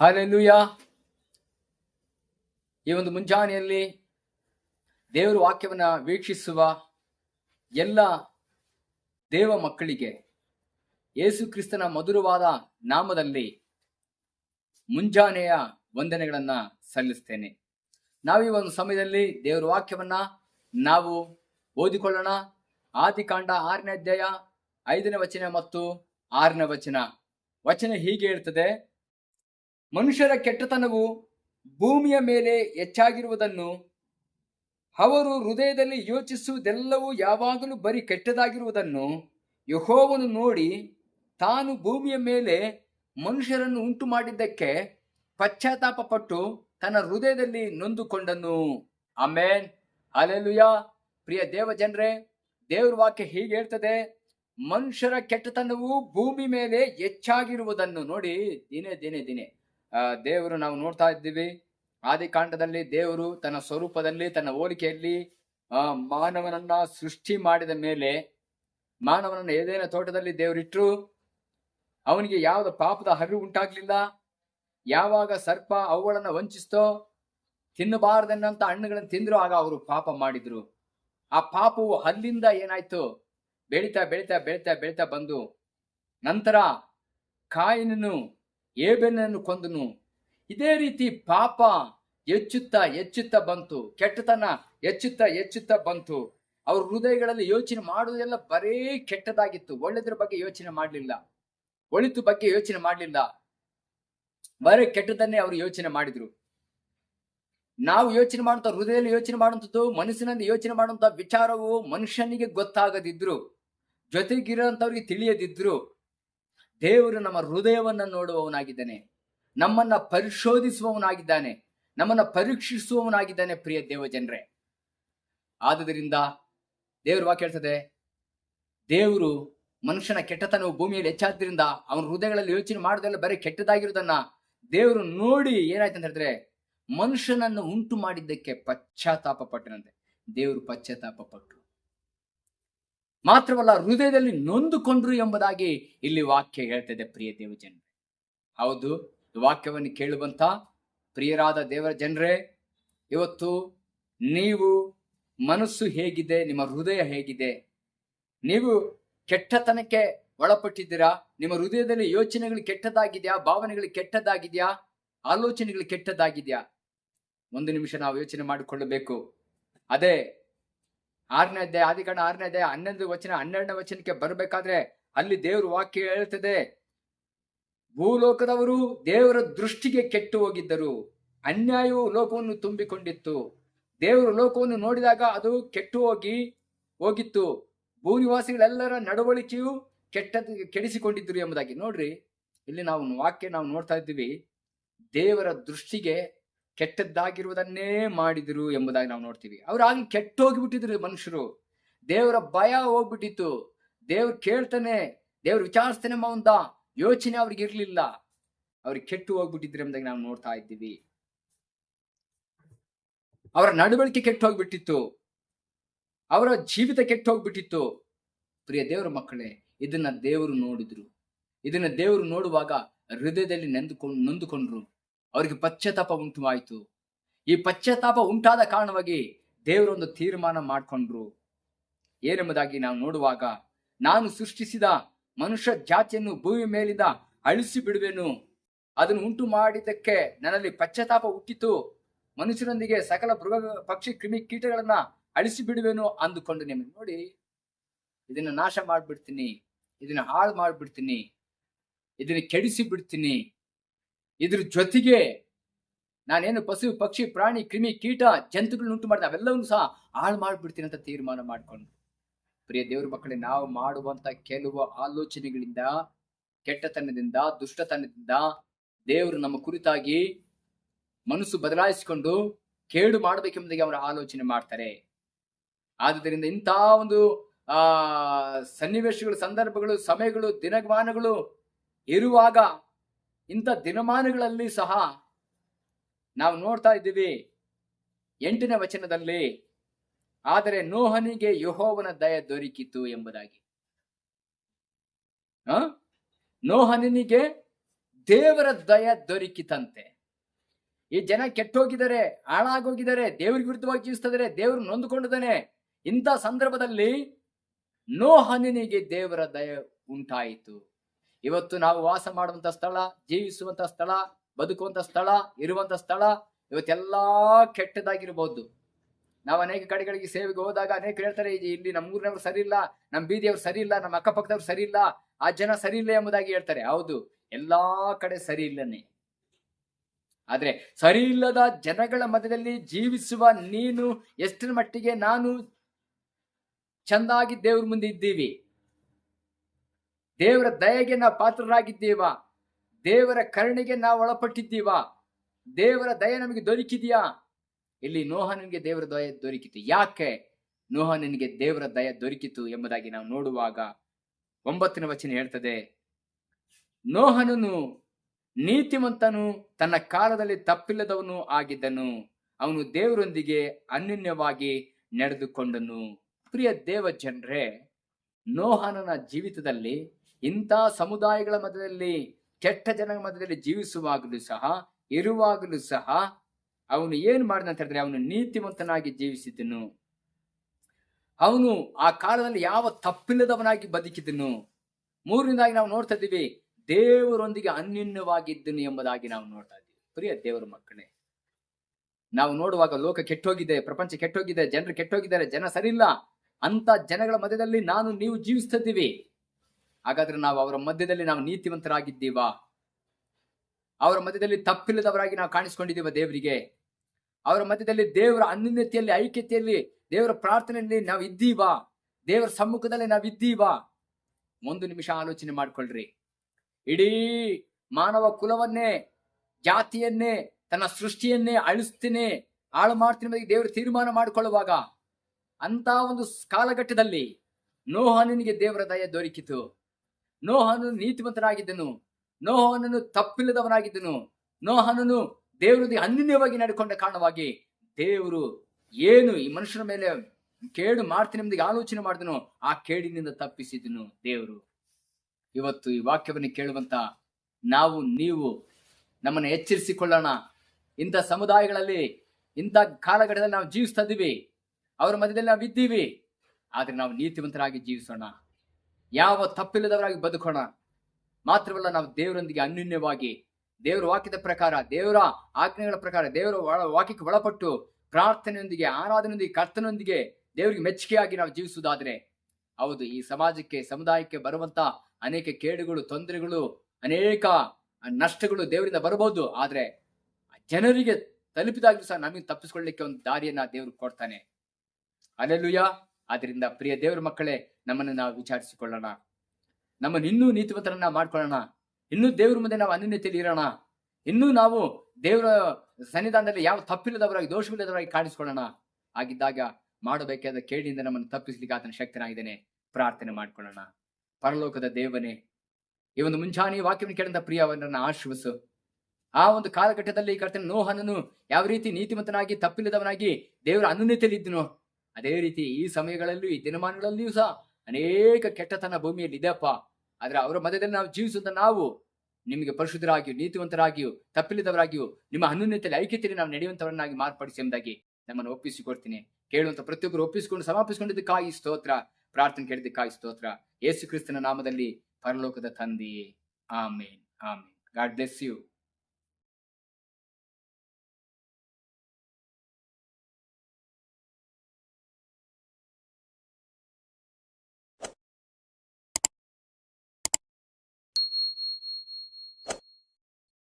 Hallelujah. ಈ ಒಂದು ಮುಂಜಾನೆಯಲ್ಲಿ ದೇವರ ವಾಕ್ಯವನ್ನು ವೀಕ್ಷಿಸುವ ಎಲ್ಲ ದೇವ ಮಕ್ಕಳಿಗೆ ಯೇಸು ಕ್ರಿಸ್ತನ ಮಧುರವಾದ ನಾಮದಲ್ಲಿ ಮುಂಜಾನೆಯ ವಂದನೆಗಳನ್ನು ಸಲ್ಲಿಸ್ತೇನೆ. ನಾವು ಈ ಒಂದು ಸಮಯದಲ್ಲಿ ದೇವರ ವಾಕ್ಯವನ್ನ ನಾವು ಓದಿಕೊಳ್ಳೋಣ. ಆದಿಕಾಂಡ ಆರನೇ ಅಧ್ಯಾಯ ಐದನೇ ವಚನ ಮತ್ತು ಆರನೇ ವಚನ. ವಚನ ಹೀಗೆ ಹೇಳ್ತದೆ ಮನುಷ್ಯರ ಕೆಟ್ಟತನವು ಭೂಮಿಯ ಮೇಲೆ ಹೆಚ್ಚಾಗಿರುವುದನ್ನು, ಅವರು ಹೃದಯದಲ್ಲಿ ಯೋಚಿಸುವುದೆಲ್ಲವೂ ಯಾವಾಗಲೂ ಬರೀ ಕೆಟ್ಟದಾಗಿರುವುದನ್ನು ಯಹೋವನು ನೋಡಿ, ತಾನು ಭೂಮಿಯ ಮೇಲೆ ಮನುಷ್ಯರನ್ನು ಉಂಟು ಮಾಡಿದ್ದಕ್ಕೆ ಪಶ್ಚಾತ್ತಾಪ ಪಟ್ಟು ತನ್ನ ಹೃದಯದಲ್ಲಿ ನೊಂದುಕೊಂಡನು. ಆಮೇನ್. ಅಲೆಲುಯ ಪ್ರಿಯ ದೇವ ಜನರೇ ದೇವ್ರ ವಾಕ್ಯ ಹೀಗೆ ಹೇಳ್ತದೆ, ಮನುಷ್ಯರ ಕೆಟ್ಟತನವು ಭೂಮಿ ಮೇಲೆ ಹೆಚ್ಚಾಗಿರುವುದನ್ನು ನೋಡಿ, ದಿನೇ ದಿನೇ ದಿನೇ. ದೇವರು ನಾವು ನೋಡ್ತಾ ಇದ್ದೀವಿ. ಆದಿಕಾಂಡದಲ್ಲಿ ದೇವರು ತನ್ನ ಸ್ವರೂಪದಲ್ಲಿ, ತನ್ನ ಹೋಲಿಕೆಯಲ್ಲಿ ಮಾನವನನ್ನ ಸೃಷ್ಟಿ ಮಾಡಿದ ಮೇಲೆ, ಮಾನವನನ್ನ ಏದೇನ ತೋಟದಲ್ಲಿ ದೇವರಿಟ್ಟರು ಅವನಿಗೆ ಯಾವ್ದು ಪಾಪದ ಹರಿವು ಉಂಟಾಗ್ಲಿಲ್ಲ. ಯಾವಾಗ ಸರ್ಪ ಅವುಗಳನ್ನ ವಂಚಿಸ್ತೋ, ತಿನ್ನಬಾರ್ದನ್ನಂತ ಹಣ್ಣುಗಳನ್ನು ತಿಂದ್ರು ಆಗ ಅವರು ಪಾಪ ಮಾಡಿದ್ರು. ಆ ಪಾಪವು ಅಲ್ಲಿಂದ ಏನಾಯ್ತು? ಬೆಳೀತಾ ಬೆಳೀತಾ ಬೆಳೀತಾ ಬೆಳೀತಾ ಬಂದು, ನಂತರ ಕಾಯಿನನು ಏಬೆನನ್ನು ಕೊಂದನು. ಇದೇ ರೀತಿ ಪಾಪ ಹೆಚ್ಚುತ್ತಾ ಹೆಚ್ಚುತ್ತಾ ಬಂತು. ಕೆಟ್ಟತನ ಹೆಚ್ಚುತ್ತಾ ಹೆಚ್ಚುತ್ತಾ ಬಂತು. ಅವ್ರ ಹೃದಯಗಳಲ್ಲಿ ಯೋಚನೆ ಮಾಡುವುದೆಲ್ಲ ಬರೇ ಕೆಟ್ಟದಾಗಿತ್ತು. ಒಳ್ಳೆದ್ರ ಬಗ್ಗೆ ಯೋಚನೆ ಮಾಡಲಿಲ್ಲ. ಒಳಿತು ಬಗ್ಗೆ ಯೋಚನೆ ಮಾಡಲಿಲ್ಲ. ಬರೀ ಕೆಟ್ಟದನ್ನೇ ಅವರು ಯೋಚನೆ ಮಾಡಿದ್ರು. ನಾವು ಯೋಚನೆ ಮಾಡುವಂತ ಹೃದಯದಲ್ಲಿ ಯೋಚನೆ ಮಾಡುವಂಥದ್ದು, ಮನಸ್ಸಿನಲ್ಲಿ ಯೋಚನೆ ಮಾಡುವಂತ ವಿಚಾರವು ಮನುಷ್ಯನಿಗೆ ಗೊತ್ತಾಗದಿದ್ರು. ಜೊತೆಗಿರೋಂಥವ್ರಿಗೆ ತಿಳಿಯದಿದ್ರು. ದೇವರು ನಮ್ಮ ಹೃದಯವನ್ನು ನೋಡುವವನಾಗಿದ್ದಾನೆ. ನಮ್ಮನ್ನ ಪರಿಶೋಧಿಸುವವನಾಗಿದ್ದಾನೆ. ನಮ್ಮನ್ನ ಪರೀಕ್ಷಿಸುವವನಾಗಿದ್ದಾನೆ ಪ್ರಿಯ ದೇವ ಜನರೇ ಆದುದರಿಂದ ದೇವರು ವಾಕ್ಯ ಹೇಳ್ತದೆ, ದೇವರು ಮನುಷ್ಯನ ಕೆಟ್ಟತನವು ಭೂಮಿಯಲ್ಲಿ ಹೆಚ್ಚಾದ್ರಿಂದ ಅವನ ಹೃದಯಗಳಲ್ಲಿ ಯೋಚನೆ ಮಾಡೋದೆಲ್ಲ ಬರೀ ಕೆಟ್ಟದಾಗಿರೋದನ್ನ ದೇವರು ನೋಡಿ ಏನಾಯ್ತು ಅಂತ ಹೇಳಿದ್ರೆ, ಮನುಷ್ಯನನ್ನು ಉಂಟು ಮಾಡಿದ್ದಕ್ಕೆ ಪಶ್ಚಾತ್ತಾಪ ಪಟ್ಟನಂತೆ ದೇವರು ಪಶ್ಚಾತ್ತಾಪ ಪಟ್ಟರು ಮಾತ್ರವಲ್ಲ, ಹೃದಯದಲ್ಲಿ ನೊಂದುಕೊಂಡ್ರು ಎಂಬುದಾಗಿ ಇಲ್ಲಿ ವಾಕ್ಯ ಹೇಳ್ತದೆ ಪ್ರಿಯ ದೇವ ಜನರೇ. ಹೌದು ವಾಕ್ಯವನ್ನು ಕೇಳುವಂತ ಪ್ರಿಯರಾದ ದೇವರ ಜನರೇ, ಇವತ್ತು ನೀವು ಮನಸ್ಸು ಹೇಗಿದೆ, ನಿಮ್ಮ ಹೃದಯ ಹೇಗಿದೆ, ನೀವು ಕೆಟ್ಟತನಕ್ಕೆ ಒಳಪಟ್ಟಿದ್ದೀರಾ, ನಿಮ್ಮ ಹೃದಯದಲ್ಲಿ ಯೋಚನೆಗಳು ಕೆಟ್ಟದಾಗಿದೆಯಾ ಭಾವನೆಗಳು ಕೆಟ್ಟದಾಗಿದೆಯಾ ಆಲೋಚನೆಗಳು ಕೆಟ್ಟದಾಗಿದೆಯಾ ಒಂದು ನಿಮಿಷ ನಾವು ಯೋಚನೆ ಮಾಡಿಕೊಳ್ಳಬೇಕು. ಅದೇ ಆರನೇ ಅಧ್ಯಾಯ, ಆದಿಕಾಂಡ ಆರನೇ ಅಧ್ಯಾಯ, ಹನ್ನೊಂದು ವಚನ, ಹನ್ನೆರಡನೇ ವಚನಕ್ಕೆ ಬರಬೇಕಾದ್ರೆ ಅಲ್ಲಿ ದೇವರು ವಾಕ್ಯ ಹೇಳ್ತದೆ. ಭೂಲೋಕದವರು ದೇವರ ದೃಷ್ಟಿಗೆ ಕೆಟ್ಟು ಹೋಗಿದ್ದರು. ಅನ್ಯಾಯವು ಲೋಕವನ್ನು ತುಂಬಿಕೊಂಡಿತ್ತು. ದೇವರು ಲೋಕವನ್ನು ನೋಡಿದಾಗ ಅದು ಕೆಟ್ಟು ಹೋಗಿ ಹೋಗಿತ್ತು. ಭೂನಿವಾಸಿಗಳೆಲ್ಲರ ನಡವಳಿಕೆಯು ಕೆಟ್ಟ ಕೆಡಿಸಿಕೊಂಡಿದ್ರು ಎಂಬುದಾಗಿ. ನೋಡ್ರಿ, ಇಲ್ಲಿ ನಾವು ವಾಕ್ಯ ನಾವು ನೋಡ್ತಾ ಇದ್ದೀವಿ. ದೇವರ ದೃಷ್ಟಿಗೆ ಕೆಟ್ಟದ್ದಾಗಿರುವುದನ್ನೇ ಮಾಡಿದ್ರು ಎಂಬುದಾಗಿ ನಾವು ನೋಡ್ತೀವಿ. ಅವ್ರು ಆಗಿ ಕೆಟ್ಟ ಹೋಗಿಬಿಟ್ಟಿದ್ರು ಮನುಷ್ಯರು. ದೇವರ ಭಯ ಹೋಗ್ಬಿಟ್ಟಿತ್ತು. ದೇವ್ರು ಕೇಳ್ತಾನೆ, ದೇವ್ರು ವಿಚಾರಿಸ್ತಾನೆ ಅಂತ ಯೋಚನೆ ಅವ್ರಿಗೆ ಇರಲಿಲ್ಲ. ಅವ್ರಿಗೆ ಕೆಟ್ಟು ಹೋಗ್ಬಿಟ್ಟಿದ್ರು ಎಂಬುದಾಗಿ ನಾವು ನೋಡ್ತಾ ಇದ್ದೀವಿ. ಅವರ ನಡವಳಿಕೆ ಕೆಟ್ಟು ಹೋಗ್ಬಿಟ್ಟಿತ್ತು ಅವರ ಜೀವಿತ ಕೆಟ್ಟು ಹೋಗ್ಬಿಟ್ಟಿತ್ತು ಪ್ರಿಯ ದೇವರ ಮಕ್ಕಳೇ, ಇದನ್ನ ದೇವರು ನೋಡಿದ್ರು. ಇದನ್ನ ದೇವರು ನೋಡುವಾಗ ಹೃದಯದಲ್ಲಿ ನೆಂದುಕೊಂಡು, ನೊಂದುಕೊಂಡ್ರು. ಅವರಿಗೆ ಪಶ್ಚಾತ್ತಾಪ ಉಂಟುವಾಯಿತು ಈ ಪಶ್ಚಾತ್ತಾಪ ಉಂಟಾದ ಕಾರಣವಾಗಿ ದೇವರೊಂದು ತೀರ್ಮಾನ ಮಾಡಿಕೊಂಡ್ರು. ಏನೆಂಬುದಾಗಿ ನಾವು ನೋಡುವಾಗ, ನಾನು ಸೃಷ್ಟಿಸಿದ ಮನುಷ್ಯ ಜಾತಿಯನ್ನು ಭೂಮಿ ಮೇಲಿಂದ ಅಳಿಸಿ ಬಿಡುವೆನು. ಅದನ್ನು ಉಂಟು ಮಾಡಿದ್ದಕ್ಕೆ ನನ್ನಲ್ಲಿ ಪಶ್ಚಾತ್ತಾಪ ಹುಟ್ಟಿತು. ಮನುಷ್ಯರೊಂದಿಗೆ ಸಕಲ ಮೃಗ ಪಕ್ಷಿ ಕ್ರಿಮಿ ಕೀಟಗಳನ್ನ ಅಳಿಸಿ ಬಿಡುವೆನು ಅಂದುಕೊಂಡು ನಿಮಗೆ ನೋಡಿ, ಇದನ್ನ ನಾಶ ಮಾಡ್ಬಿಡ್ತೀನಿ, ಇದನ್ನ ಹಾಳು ಮಾಡಿಬಿಡ್ತೀನಿ, ಇದನ್ನ ಕೆಡಿಸಿ ಬಿಡ್ತೀನಿ ಇದ್ರ ಜೊತೆಗೆ ನಾನೇನು ಪಶು, ಪಕ್ಷಿ, ಪ್ರಾಣಿ, ಕ್ರಿಮಿ, ಕೀಟ ಜಂತುಗಳು ಉಂಟು ಮಾಡಿದೆ, ಅವೆಲ್ಲವನ್ನು ಸಹ ಹಾಳು ಮಾಡಿಬಿಡ್ತೀನಿ ಅಂತ ತೀರ್ಮಾನ ಮಾಡ್ಕೊಂಡು. ಪ್ರಿಯ ದೇವ್ರ ಮಕ್ಕಳೇ, ನಾವು ಮಾಡುವಂತ ಕೆಲವು ಆಲೋಚನೆಗಳಿಂದ, ಕೆಟ್ಟತನದಿಂದ, ದುಷ್ಟತನದಿಂದ ದೇವರು ನಮ್ಮ ಕುರಿತಾಗಿ ಮನಸ್ಸು ಬದಲಾಯಿಸಿಕೊಂಡು ಕೇಡು ಮಾಡಬೇಕೆಂಬುದಾಗಿ ಅವರು ಆಲೋಚನೆ ಮಾಡ್ತಾರೆ. ಆದುದರಿಂದ ಇಂಥ ಒಂದು, ಆ, ಸನ್ನಿವೇಶಗಳು, ಸಂದರ್ಭಗಳು, ಸಮಯಗಳು ದಿನಮಾನಗಳು ಇರುವಾಗ ಇಂಥ ದಿನಮಾನಗಳಲ್ಲಿ ಸಹ ನಾವು ನೋಡ್ತಾ ಇದ್ದೀವಿ ಎಂಟನೇ ವಚನದಲ್ಲಿ, ಆದರೆ ನೋಹನಿಗೆ ಯಹೋವನ ದಯ ದೊರಕಿತು ಎಂಬುದಾಗಿ? ನೋಹನಿಗೆ ದೇವರ ದಯ ದೊರಕಿತಂತೆ. ಈ ಜನ ಕೆಟ್ಟೋಗಿದ್ದಾರೆ, ಹಾಳಾಗೋಗಿದ್ದಾರೆ, ದೇವರಿಗೆ ವಿರುದ್ಧವಾಗಿ ಜೀವಿಸ್ತಿದ್ದಾರೆ, ದೇವರು ನೊಂದುಕೊಂಡಿದ್ದಾನೆ. ಇಂಥ ಸಂದರ್ಭದಲ್ಲಿ ನೋಹನಿಗೆ ದೇವರ ದಯ ಉಂಟಾಯಿತು. ಇವತ್ತು ನಾವು ವಾಸ ಮಾಡುವಂತ ಸ್ಥಳ, ಜೀವಿಸುವಂತ ಸ್ಥಳ, ಬದುಕುವಂತ ಸ್ಥಳ, ಇರುವಂತ ಸ್ಥಳ, ಇವತ್ತೆಲ್ಲಾ ಕೆಟ್ಟದಾಗಿರ್ಬೋದು. ನಾವು ಅನೇಕ ಕಡೆಗಳಿಗೆ ಸೇವೆಗೆ ಹೋದಾಗ ಅನೇಕ ಹೇಳ್ತಾರೆ, "ಈ- ಇಲ್ಲಿ ನಮ್ಮ ಊರಿನವ್ರು ಸರಿ ಇಲ್ಲ ನಮ್ಮ ಬೀದಿಯವ್ರು ಸರಿ ಇಲ್ಲ ನಮ್ಮ ಅಕ್ಕಪಕ್ಕದವ್ರು ಸರಿ ಇಲ್ಲ ಆ ಜನ ಸರಿ ಎಂಬುದಾಗಿ ಹೇಳ್ತಾರೆ. ಹೌದು, ಎಲ್ಲಾ ಕಡೆ ಸರಿ ಇಲ್ಲನೆ ಆದ್ರೆ ಸರಿ ಇಲ್ಲದ ಜನಗಳ ಮಧ್ಯದಲ್ಲಿ ಜೀವಿಸುವ ನೀನು ಎಷ್ಟರ ಮಟ್ಟಿಗೆ ನಾನು ಚಂದಾಗಿ ದೇವ್ರ ಮುಂದೆ ಇದ್ದೀವಿ. ದೇವರ ದಯೆಗೆ ನಾವು ಪಾತ್ರರಾಗಿದ್ದೀವಾ? ದೇವರ ಕರುಣೆಗೆ ನಾವು ಒಳಪಟ್ಟಿದ್ದೀವಾ? ದೇವರ ದಯೆ ನಮಗೆ ದೊರಕಿದೆಯಾ? ಇಲ್ಲಿ ನೋಹನಿಗೆ ದೇವರ ದಯ ದೊರಕಿತು. ಯಾಕೆ ನೋಹನಿಗೆ ದೇವರ ದಯ ದೊರಕಿತು ಎಂಬುದಾಗಿ ನಾವು ನೋಡುವಾಗ ಒಂಬತ್ತನೇ ವಚನ ಹೇಳ್ತದೆ, ನೋಹನನು ನೀತಿವಂತನು, ತನ್ನ ಕಾಲದಲ್ಲಿ ತಪ್ಪಿಲ್ಲದವನು ಆಗಿದ್ದನು. ಅವನು ದೇವರೊಂದಿಗೆ ಅನ್ಯನ್ಯವಾಗಿ ನಡೆದುಕೊಂಡನು. ಪ್ರಿಯ ದೇವ ಜನರೇ ನೋಹನನ ಜೀವಿತದಲ್ಲಿ ಇಂಥ ಸಮುದಾಯಗಳ ಮಧ್ಯದಲ್ಲಿ, ಕೆಟ್ಟ ಜನರ ಮಧ್ಯದಲ್ಲಿ ಜೀವಿಸುವಾಗಲೂ ಸಹ, ಇರುವಾಗಲೂ ಸಹ ಅವನು ಏನು ಮಾಡಿದ ಅಂತ ಹೇಳಿದ್ರೆ ಅವನು ನೀತಿವಂತನಾಗಿ ಜೀವಿಸಿದ್ದನು ಅವನು ಆ ಕಾಲದಲ್ಲಿ ಯಾವ ತಪ್ಪಿಲ್ಲದವನಾಗಿ ಬದುಕಿದನು. ಮೂರನೇದಾಗಿ ನಾವು ನೋಡ್ತಾ ಇದ್ದೀವಿ, ದೇವರೊಂದಿಗೆ ಅನ್ಯನ್ಯವಾಗಿದ್ದನು ಎಂಬುದಾಗಿ ನಾವು ನೋಡ್ತಾ ಇದ್ದೀವಿ. ಪ್ರಿಯ ದೇವರ ಮಕ್ಕಳೇ, ನಾವು ನೋಡುವಾಗ ಲೋಕ ಕೆಟ್ಟೋಗಿದೆ, ಪ್ರಪಂಚ ಕೆಟ್ಟೋಗಿದೆ, ಜನರು ಕೆಟ್ಟೋಗಿದ್ದಾರೆ, ಜನ ಸರಿಯಿಲ್ಲ. ಅಂತ ಜನಗಳ ಮಧ್ಯದಲ್ಲಿ ನಾನು, ನೀವು ಜೀವಿಸ್ತಿದ್ದೀವಿ ಹಾಗಾದ್ರೆ ನಾವು ಅವರ ಮಧ್ಯದಲ್ಲಿ ನಾವು ನೀತಿವಂತರಾಗಿದ್ದೀವಾ? ಅವರ ಮಧ್ಯದಲ್ಲಿ ತಪ್ಪಿಲ್ಲದವರಾಗಿ ನಾವು ಕಾಣಿಸ್ಕೊಂಡಿದ್ದೀವ ದೇವರಿಗೆ? ಅವರ ಮಧ್ಯದಲ್ಲಿ ದೇವರ ಅನ್ಯತೆಯಲ್ಲಿ, ಐಕ್ಯತೆಯಲ್ಲಿ, ದೇವರ ಪ್ರಾರ್ಥನೆಯಲ್ಲಿ ನಾವು ಇದ್ದೀವಾ? ದೇವರ ಸಮ್ಮುಖದಲ್ಲಿ ನಾವು ಇದ್ದೀವಾ? ಒಂದು ನಿಮಿಷ ಆಲೋಚನೆ ಮಾಡ್ಕೊಳ್ರಿ. ಇಡೀ ಮಾನವ ಕುಲವನ್ನೇ, ಜಾತಿಯನ್ನೇ, ತನ್ನ ಸೃಷ್ಟಿಯನ್ನೇ ಅಳಿಸ್ತೀನಿ, ಹಾಳು ಮಾಡ್ತೀನಿ ದೇವರು ತೀರ್ಮಾನ ಮಾಡಿಕೊಳ್ಳುವಾಗ ಅಂತ ಒಂದು ಕಾಲಘಟ್ಟದಲ್ಲಿ ನೋಹನಿಗೆ ದೇವರ ದಯ ದೊರಕಿತು. ನೋಹನು ನೀತಿವಂತನಾಗಿದ್ದನು. ನೋಹನನ್ನು ತಪ್ಪಿಲ್ಲದವನಾಗಿದ್ದನು. ನೋಹನನು ದೇವರಿಗೆ ಅನ್ಯನ್ಯವಾಗಿ ನಡೆಕೊಂಡ ಕಾರಣವಾಗಿ ದೇವರು ಏನು ಈ ಮನುಷ್ಯನ ಮೇಲೆ ಕೇಡು ಮಾಡ್ತೀನಿ ನಿಮ್ದಿಗೆ ಆಲೋಚನೆ ಮಾಡಿದನು ಆ ಕೇಡಿನಿಂದ ತಪ್ಪಿಸಿದನು ದೇವರು. ಇವತ್ತು ಈ ವಾಕ್ಯವನ್ನು ಕೇಳುವಂತ ನಾವು, ನೀವು ನಮ್ಮನ್ನು ಎಚ್ಚರಿಸಿಕೊಳ್ಳೋಣ. ಇಂಥ ಸಮುದಾಯಗಳಲ್ಲಿ, ಇಂಥ ಕಾಲಘಟ್ಟದಲ್ಲಿ ನಾವು ಜೀವಿಸ್ತಾ ಇದ್ದೀವಿ. ಅವರ ಮಧ್ಯದಲ್ಲಿ ನಾವು ಇದ್ದೀವಿ. ಆದ್ರೆ ನಾವು ನೀತಿವಂತರಾಗಿ ಜೀವಿಸೋಣ. ಯಾವ ತಪ್ಪಿಲ್ಲದವರಾಗಿ ಬದುಕೋಣ. ಮಾತ್ರವಲ್ಲ ನಾವು ದೇವರೊಂದಿಗೆ ಅನ್ಯೂನ್ಯವಾಗಿ, ದೇವರ ವಾಕ್ಯದ ಪ್ರಕಾರ, ದೇವರ ಆಜ್ಞೆಗಳ ಪ್ರಕಾರ, ದೇವರ ಒಳ- ವಾಕ್ಯಕ್ಕೆ ಒಳಪಟ್ಟು ಪ್ರಾರ್ಥನೆಯೊಂದಿಗೆ, ಆರಾಧನೆಯೊಂದಿಗೆ, ಕರ್ತನೊಂದಿಗೆ ದೇವರಿಗೆ ಮೆಚ್ಚುಗೆಯಾಗಿ ನಾವು ಜೀವಿಸುವುದಾದ್ರೆ, ಹೌದು, ಈ ಸಮಾಜಕ್ಕೆ, ಸಮುದಾಯಕ್ಕೆ ಬರುವಂತ ಅನೇಕ ಕೇಡುಗಳು, ತೊಂದರೆಗಳು, ಅನೇಕ ನಷ್ಟಗಳು ದೇವರಿಂದ ಬರಬಹುದು. ಆದ್ರೆ ಜನರಿಗೆ ತಲುಪಿದಾಗಲೂ ಸಹ ನಮಗೆ ತಪ್ಪಿಸ್ಕೊಳ್ಳಿಕ್ಕೆ ಒಂದು ದಾರಿಯನ್ನ ದೇವರು ಕೊಡ್ತಾನೆ. ಅಲ್ಲೆಲ್ಲೂಯ ಆದ್ರಿಂದ ಪ್ರಿಯ ದೇವರ ಮಕ್ಕಳೇ ನಮ್ಮನ್ನು ನಾವು ವಿಚಾರಿಸಿಕೊಳ್ಳೋಣ. ನಮ್ಮನ್ನು ಇನ್ನೂ ನೀತಿವಂತರನ್ನ ಮಾಡ್ಕೊಳ್ಳೋಣ. ಇನ್ನೂ ದೇವರ ಮುಂದೆ ನಾವು ಅನ್ಯೂನ್ಯತೆಯಲ್ಲಿ ಇರೋಣ. ಇನ್ನೂ ನಾವು ದೇವರ ಸನ್ನಿಧಾನದಲ್ಲಿ ಯಾವ ತಪ್ಪಿಲ್ಲದವರಾಗಿ, ದೋಷವಿಲ್ಲದವರಾಗಿ ಕಾಣಿಸ್ಕೊಳ್ಳೋಣ. ಆಗಿದ್ದಾಗ ಮಾಡಬೇಕಾದ ಕೇಳಿಯಿಂದ ನಮ್ಮನ್ನು ತಪ್ಪಿಸ್ಲಿಕ್ಕೆ ಆತನ ಶಕ್ತನಾಗಿದ್ದೇನೆ. ಪ್ರಾರ್ಥನೆ ಮಾಡ್ಕೊಳ್ಳೋಣ. ಪರಲೋಕದ ದೇವನೇ, ಈ ಒಂದು ಮುಂಚಾನೆ ವಾಕ್ಯವನ್ನು ಕೇಳಿದ ಪ್ರಿಯವರನ್ನ ಆಶ್ರವಿಸು ಆ ಒಂದು ಕಾಲಘಟ್ಟದಲ್ಲಿ ಕರ್ತನ ನೋಹನನು ಯಾವ ರೀತಿ ನೀತಿಮಂತನಾಗಿ ತಪ್ಪಿಲ್ಲದವನಾಗಿ ದೇವರ ಅನ್ಯೂನ್ಯತೆಯಲ್ಲಿ ಇದ್ದನು. ಅದೇ ರೀತಿ ಈ ಸಮಯಗಳಲ್ಲೂ ಈ ದಿನಮಾನಗಳಲ್ಲಿಯೂ ಸಹ ಅನೇಕ ಕೆಟ್ಟತನ ಭೂಮಿಯಲ್ಲಿ ಇದೆಯಪ್ಪ ಆದ್ರೆ ಅವರ ಮಧ್ಯದಲ್ಲಿ ನಾವು ಜೀವಿಸುವಂತ ನಾವು, ನಿಮಗೆ ಪರಿಶುದ್ಧರಾಗಿಯೂ, ನೀತಿವಂತರಾಗಿಯೂ, ತಪ್ಪಿಲ್ಲದವರಾಗಿಯೂ, ನಿಮ್ಮ ಅನ್ಯೂನ್ಯತೆಯಲ್ಲಿ ಐಕ್ಯತೆಯಲ್ಲಿ ನಾವು ನಡೆಯುವಂತವರನ್ನಾಗಿ ಮಾರ್ಪಡಿಸಿ ಎಂಬುದಾಗಿ ನಮ್ಮನ್ನು ಒಪ್ಪಿಸಿಕೊಡ್ತೀನಿ. ಕೇಳುವಂತ ಪ್ರತಿಯೊಬ್ಬರು ಒಪ್ಪಿಸಿಕೊಂಡು ಸಮಾಪಿಸಿಕೊಂಡಿದ್ದಕ್ಕಾಗಿ ಸ್ತೋತ್ರ, ಪ್ರಾರ್ಥನೆ ಕೇಳಿದ್ದಕ್ಕಾಗಿ ಸ್ತೋತ್ರ. ಯೇಸು ಕ್ರಿಸ್ತನ ನಾಮದಲ್ಲಿ ಪರಲೋಕದ ತಂದೆಯೇ. Amen amen. God bless you.